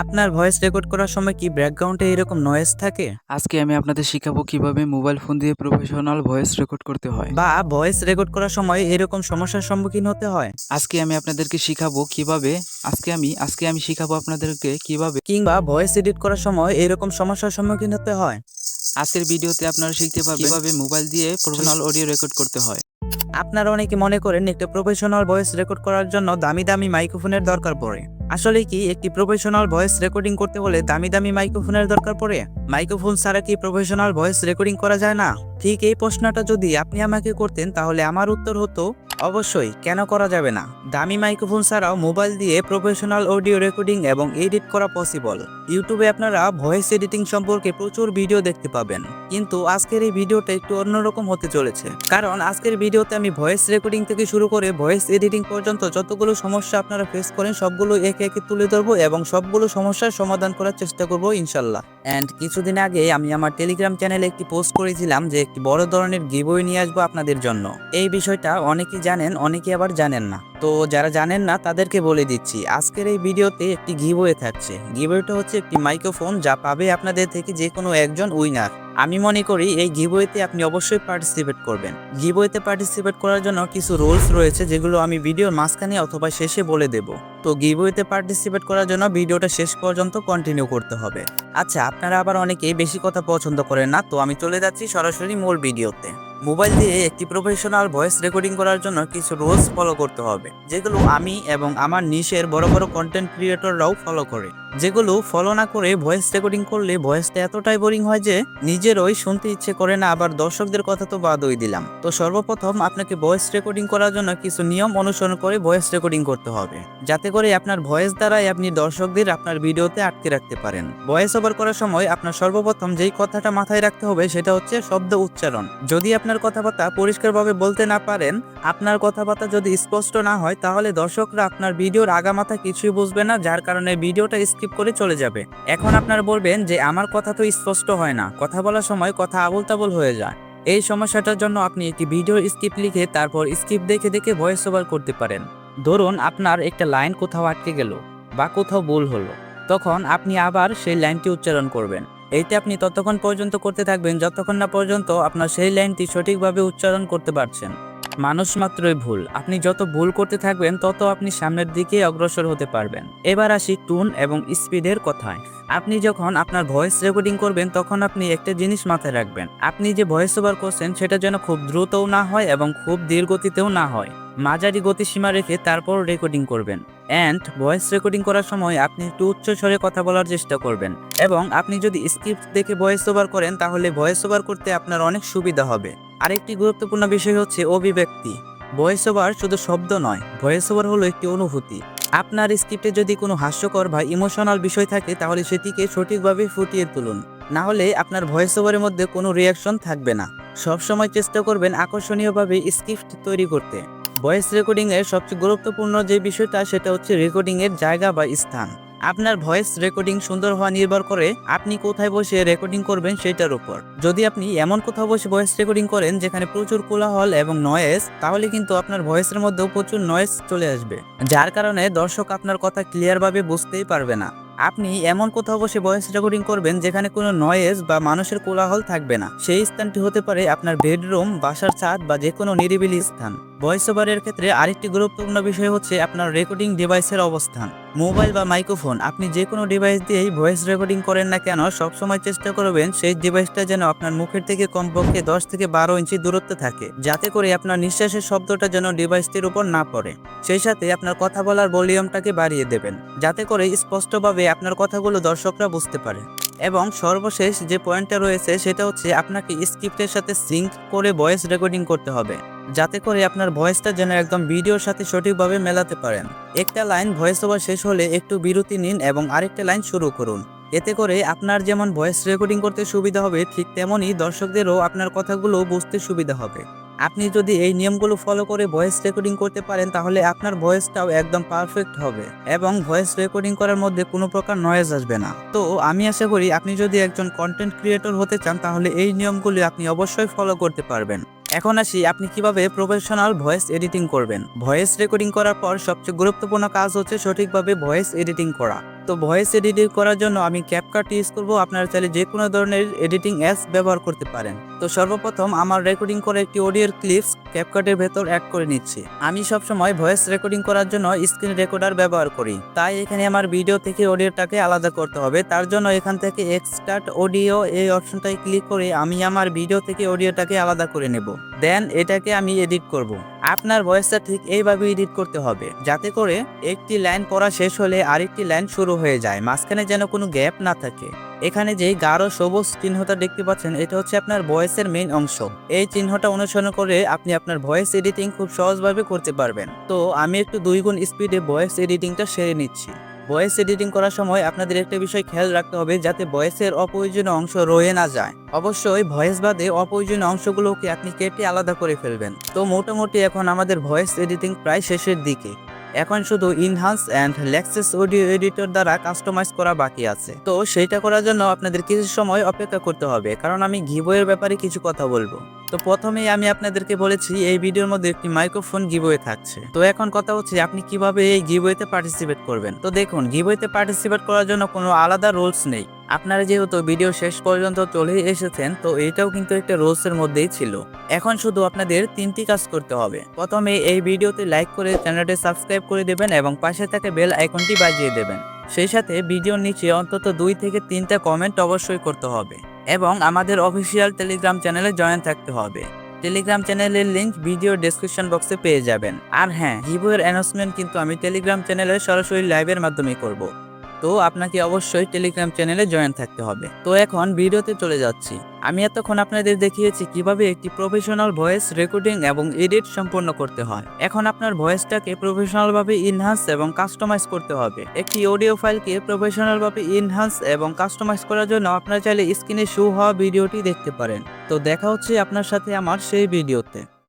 আপনার voice record করার সময় কি ব্যাকগ্রাউন্ডে এরকম নয়েজ থাকে? আজকে আমি আপনাদের শিখাবো কীভাবে মোবাইল ফোন দিয়ে প্রফেশনাল ভয়েস রেকর্ড করতে হয়। বা ভয়েস রেকর্ড করার সময় এরকম সমস্যার সম্মুখীন হতে হয়? আজকে আমি আপনাদেরকে শিখাবো কীভাবে আজকে আমি আজকে আমি শিখাবো আপনাদেরকে কীভাবে কিংবা ভয়েস এডিট করার সময় এরকম সমস্যার সম্মুখীন হতে হয়? আজকের ভিডিওতে আপনারা শিখতে পারবেন কীভাবে মোবাইল দিয়ে প্রফেশনাল অডিও রেকর্ড করতে হয়। আপনারা অনেকে মনে করেন একটা প্রফেশনাল ভয়েস রেকর্ড করার জন্য দামি দামি মাইক্রোফোনের দরকার পড়ে। আসলে কি একটি প্রফেশনাল ভয়েস রেকর্ডিং করতে হলে দামি দামি মাইক্রোফোনের দরকার পড়ে? মাইক্রোফোন ছাড়া কি প্রফেশনাল ভয়েস রেকর্ডিং করা যায় না? ঠিক এই প্রশ্নটা যদি আপনি আমাকে করতেন তাহলে আমার উত্তর হতো, অবশ্যই। কেন করা যাবে না? দামি মাইক্রোফোন ছাড়াও মোবাইল দিয়ে প্রফেশনাল অডিও রেকর্ডিং এবং এডিট করা পসিবল ইউটিউবে আপনারা ভয়েস এডিটিং সম্পর্কে প্রচুর ভিডিও দেখতে পাবেন। কিন্তু আজকের এই ভিডিওটা একটু অন্যরকম হতে চলেছে। কারণ আজকের ভিডিওতে আমি ভয়েস রেকর্ডিং থেকে শুরু করে ভয়েস এডিটিং পর্যন্ত যতগুলো সমস্যা আপনারা ফেস করেন, সবগুলো একে একে তুলে ধরবো এবং সবগুলো সমস্যার সমাধান করার চেষ্টা করব ইনশাল্লাহ অ্যান্ড কিছুদিন আগে আমি আমার টেলিগ্রাম চ্যানেলে একটি পোস্ট করেছিলাম যে একটি বড় ধরনের গিবই নিয়ে আসব আপনাদের জন্য। এই বিষয়টা অনেকেই জানেন অনেকে আবার জানেন না। তো যারা জানেন না, তাদেরকে বলে দিচ্ছি, আজকের এই ভিডিওতে একটি গিবয়ে থাকছে। গিবইটা হচ্ছে একটি মাইক্রোফোন যা পাবে আপনাদের থেকে যে কোনো একজন উইনার আমি মনে করি এই গিবইতে আপনি অবশ্যই পার্টিসিপেট করবেন। গিবইতে পার্টিসিপেট করার জন্য কিছু রুলস রয়েছে, যেগুলো আমি ভিডিওর মাঝখানে অথবা শেষে বলে দেব। তো গিবইতে পার্টিসিপেট করার জন্য ভিডিওটা শেষ পর্যন্ত কন্টিনিউ করতে হবে। আচ্ছা আপনারা আবার অনেকেই বেশি কথা পছন্দ করেন না, তো আমি চলে যাচ্ছি সরাসরি মূল ভিডিওতে। মোবাইল দিয়ে একটি প্রফেশনাল ভয়েস রেকর্ডিং করার জন্য কিছু রোলস ফলো করতে হবে, যেগুলো আমি এবং আমার নিশের বড় বড় কন্টেন্ট ক্রিয়েটররাও ফলো করে। যেগুলো ফলো না করে ভয়েস রেকর্ডিং করলে ভয়েসটা এতটাই বোরিং হয় যে নিজেরই শুনতে ইচ্ছে করে না, আবার দর্শকদের কথা তো বাদই দিলাম। তো সর্বপ্রথম আপনাকে ভয়েস রেকর্ডিং করার জন্য কিছু নিয়ম অনুসরণ করে ভয়েস রেকর্ডিং করতে হবে। যাতে করে আপনার ভয়েস দ্বারাই আপনি দর্শকদের আপনার ভিডিওতে আটকে রাখতে পারেন। ভয়েস ওভার করার সময় আপনার সর্বপ্রথম যেই কথাটা মাথায় রাখতে হবে সেটা হচ্ছে শব্দ উচ্চারণ। যদি আপনার কথাবার্তা পরিষ্কারভাবে বলতে না পারেন, আপনার কথাবার্তা যদি স্পষ্ট না হয়, তাহলে দর্শকরা আপনার ভিডিওর আগামাথা কিছুই বুঝবে না, যার কারণে ভিডিওটা স্কিপ করে চলে যাবে। এখন আপনারা বলবেন যে, আমার কথা তো স্পষ্ট হয় না। কথা বলার সময় কথা আবল তাবল হয়ে যায়। এই সমস্যাটার জন্য আপনি একটি ভিডিও স্কিপ লিখে তারপর স্ক্রিপ্ট দেখে দেখে ভয়েস ওভার করতে পারেন। ধরুন আপনার একটা লাইন কোথাও আটকে গেল বা কোথাও ভুল হলো। তখন আপনি আবার সেই লাইনটি উচ্চারণ করবেন। এইটা আপনি ততক্ষণ পর্যন্ত করতে থাকবেন যতক্ষণ না পর্যন্ত আপনার সেই লাইনটি সঠিকভাবে উচ্চারণ করতে পারছেন। মানুষ মাত্রই ভুল। আপনি যত ভুল করতে থাকবেন, তত আপনি সামনের দিকে অগ্রসর হতে পারবেন। এবার আসি টুন এবং স্পিডের কথায়। আপনি যখন আপনার ভয়েস রেকর্ডিং করবেন, তখন আপনি একটা জিনিস মাথায় রাখবেন। আপনি যে ভয়েস ওভার করছেন, সেটা যেন খুব দ্রুতও না হয় এবং খুব ধীর গতিতেও না হয়। মাঝারি গতিসীমা রেখে তারপর রেকর্ডিং করবেন। অ্যান্ড ভয়েস রেকর্ডিং করার সময় আপনি একটু উচ্চ স্বরে কথা বলার চেষ্টা করবেন এবং আপনি যদি স্ক্রিপ্ট দেখে ভয়েস ওভার করেন, তাহলে ভয়েস ওভার করতে আপনার অনেক সুবিধা হবে। আরেকটি গুরুত্বপূর্ণ বিষয় হচ্ছে অভিব্যক্তি। ভয়েস ওভার শুধু শব্দ নয় ভয়েস ওভার হলো একটি অনুভূতি। আপনার স্ক্রিপ্টে যদি কোনো হাস্যকর বা ইমোশনাল বিষয় থাকে, তাহলে সেটিকে সঠিকভাবে ফুটিয়ে তুলুন। না হলে আপনার ভয়েস ওভারের মধ্যে কোনো রিয়াকশন থাকবে না। সবসময় চেষ্টা করবেন আকর্ষণীয়ভাবে স্ক্রিপ্ট তৈরি করতে। ভয়েস রেকর্ডিংয়ের সবচেয়ে গুরুত্বপূর্ণ যে বিষয়টা, সেটা হচ্ছে রেকর্ডিংয়ের জায়গা বা স্থান। আপনার ভয়েস রেকর্ডিং সুন্দর হওয়া নির্ভর করে আপনি কোথায় বসে রেকর্ডিং করবেন সেটার উপর। যদি আপনি এমন কোথাও বসে ভয়েস রেকর্ডিং করেন যেখানে প্রচুর কোলাহল এবং নয়েজ তাহলে কিন্তু আপনার ভয়েসের মধ্যেও প্রচুর নয়েজ চলে আসবে, যার কারণে দর্শক আপনার কথা ক্লিয়ারভাবে বুঝতেই পারবে না। আপনি এমন কোথাও বসে ভয়েস রেকর্ডিং করবেন যেখানে কোনো নয়েজ বা মানুষের কোলাহল থাকবে না। সেই স্থানটি হতে পারে আপনার বেডরুম বাসার ছাদ বা যে কোনো নিরিবিলি স্থান। ভয়েস ওভারের ক্ষেত্রে আরেকটি গুরুত্বপূর্ণ বিষয় হচ্ছে আপনার রেকর্ডিং ডিভাইসের অবস্থান। মোবাইল বা মাইক্রোফোন আপনি যে কোনো ডিভাইস দিয়েই ভয়েস রেকর্ডিং করেন না কেন, সবসময় চেষ্টা করবেন সেই ডিভাইসটা যেন আপনার মুখের থেকে কমপক্ষে দশ থেকে বারো ইঞ্চি দূরত্বে থাকে, যাতে করে আপনার নিঃশ্বাসের শব্দটা যেন ডিভাইসটির উপর না পড়ে। সেই সাথে আপনার কথা বলার ভলিউমটাকে বাড়িয়ে দেবেন, যাতে করে স্পষ্টভাবে আপনার কথাগুলো দর্শকরা বুঝতে পারে। এবং সর্বশেষ যে পয়েন্টটা রয়েছে, সেটা হচ্ছে আপনাকে স্ক্রিপ্টের সাথে সিঙ্ক করে ভয়েস রেকর্ডিং করতে হবে। যাতে করে আপনার ভয়েসটা যেন একদম ভিডিওর সাথে সঠিকভাবে মেলাতে পারেন। একটা লাইন ভয়েস ওভার শেষ হলে একটু বিরতি নিন এবং আরেকটা লাইন শুরু করুন। এতে করে আপনার যেমন ভয়েস রেকর্ডিং করতে সুবিধা হবে, ঠিক তেমনই দর্শকদেরও আপনার কথাগুলো বুঝতে সুবিধা হবে। আপনি যদি এই নিয়মগুলো ফলো করে ভয়েস রেকর্ডিং করতে পারেন, তাহলে আপনার ভয়েসটাও একদম পারফেক্ট হবে এবং ভয়েস রেকর্ডিং করার মধ্যে কোনো প্রকার নয়েজ আসবে না। তো আমি আশা করি আপনি যদি একজন কন্টেন্ট ক্রিয়েটর হতে চান, তাহলে এই নিয়মগুলি আপনি অবশ্যই ফলো করতে পারবেন। এখন আসি, আপনি কীভাবে প্রফেশনাল ভয়েস এডিটিং করবেন? ভয়েস রেকর্ডিং করার পর সবচেয়ে গুরুত্বপূর্ণ কাজ হচ্ছে সঠিকভাবে ভয়েস এডিটিং করা। তো ভয়েস এডিটিং করার জন্য আমি ক্যাপকাট ইউজ করব। আপনারা চাইলে যে কোনো ধরনের এডিটিং অ্যাপস ব্যবহার করতে পারেন। তো সর্বপ্রথম আমার রেকর্ডিং করা একটি অডিওর ক্লিপস ক্যাপকাটের ভেতর অ্যাড করে নিচ্ছি। আমি সবসময় ভয়েস রেকর্ডিং করার জন্য স্ক্রিন রেকর্ডার ব্যবহার করি। তাই এখানে আমার ভিডিও থেকে অডিওটাকে আলাদা করতে হবে। তার জন্য এখান থেকে এক্সট্রাক্ট অডিও এই অপশনটায় ক্লিক করে আমি আমার ভিডিও থেকে অডিওটাকে আলাদা করে নেব। দেন এটাকে আমি এডিট করব। আপনার ভয়েসটা ঠিক এইভাবে এডিট করতে হবে। যাতে করে একটি লাইন পড়া শেষ হলে আরেকটি লাইন শুরু হয়ে যায়। মাঝখানে যেন কোনো গ্যাপ না থাকে। এখানে যে গাঢ় সবুজ চিহ্নটা দেখতে পাচ্ছেন, এটা হচ্ছে আপনার ভয়েসের মেইন অংশ। এই চিহ্নটা অনুসরণ করে আপনি আপনার ভয়েস এডিটিং খুব সহজভাবে করতে পারবেন। তো আমি একটু দুই গুণ স্পিডে ভয়েস এডিটিংটা সেরে নিচ্ছি। ভয়েস এডিটিং করার সময় আপনাদের একটা বিষয় খেয়াল রাখতে হবে, যাতে ভয়েসের অপ্রয়োজনীয় অংশ রয়ে না যায়। অবশ্যই ভয়েস বাদে অপ্রয়োজনীয় অংশগুলোকে আপনি কেটে আলাদা করে ফেলবেন। তো মোটামুটি এখন আমাদের ভয়েস এডিটিং প্রায় শেষের দিকে। এখন শুধু enhance and Lexis audio editor দ্বারা কাস্টমাইজ করা বাকি আছে। তো সেইটা করার জন্য আপনাদের কিছু সময় অপেক্ষা করতে হবে, কারণ আমি ঘিবোয়ের ব্যাপারে কিছু কথা বলব। তো প্রথমেই আমি আপনাদেরকে বলেছি, এই ভিডিওর মধ্যে একটি মাইক্রোফোন গিবয়ে থাকছে। তো এখন কথা হচ্ছে আপনি কীভাবে এই গিবয়েতে পার্টিসিপেট করবেন? তো দেখুন গিবয়েতে পার্টিসিপেট করার জন্য কোনো আলাদা রুলস নেই। আপনারা যেহেতু ভিডিও শেষ পর্যন্ত চলে এসেছেন, তো এটাও কিন্তু একটা রুলস এর মধ্যেই ছিল। এখন শুধু আপনাদের তিনটি কাজ করতে হবে। প্রথমে এই ভিডিওতে লাইক করে চ্যানেলটি সাবস্ক্রাইব করে দেবেন এবং পাশে থাকে বেল আইকনটি বাজিয়ে দেবেন। সেই সাথে ভিডিওর নিচে অন্তত দুই থেকে তিনটা কমেন্ট অবশ্যই করতে হবে। এবং আমাদের অফিসিয়াল টেলিগ্রাম চ্যানেলে জয়েন থাকতে হবে। টেলিগ্রাম চ্যানেলের লিঙ্ক ভিডিও ডেসক্রিপশন বক্সে পেয়ে যাবেন। আর হ্যাঁ হিবুয়ের অ্যানাউন্সমেন্ট কিন্তু আমি টেলিগ্রাম চ্যানেলে সরাসরি লাইভের মাধ্যমে করব। তো আপনাকে অবশ্যই টেলিগ্রাম চ্যানেলে জয়েন থাকতে হবে। তো এখন ভিডিওতে চলে যাচ্ছি। আমি এতক্ষণ আপনাদের দেখিয়েছি কীভাবে একটি প্রফেশনাল ভয়েস রেকর্ডিং এবং এডিট সম্পন্ন করতে হয়। এখন আপনার ভয়েসটাকে প্রফেশনালভাবে ইনহান্স এবং কাস্টমাইজ করতে হবে। একটি অডিও ফাইলকে প্রফেশনালভাবে ইনহান্স এবং কাস্টমাইজ করার জন্য আপনারা চাইলে স্ক্রিনে শো হওয়া ভিডিওটি দেখতে পারেন। তো দেখা হচ্ছে আপনার সাথে আমার সেই ভিডিওতে।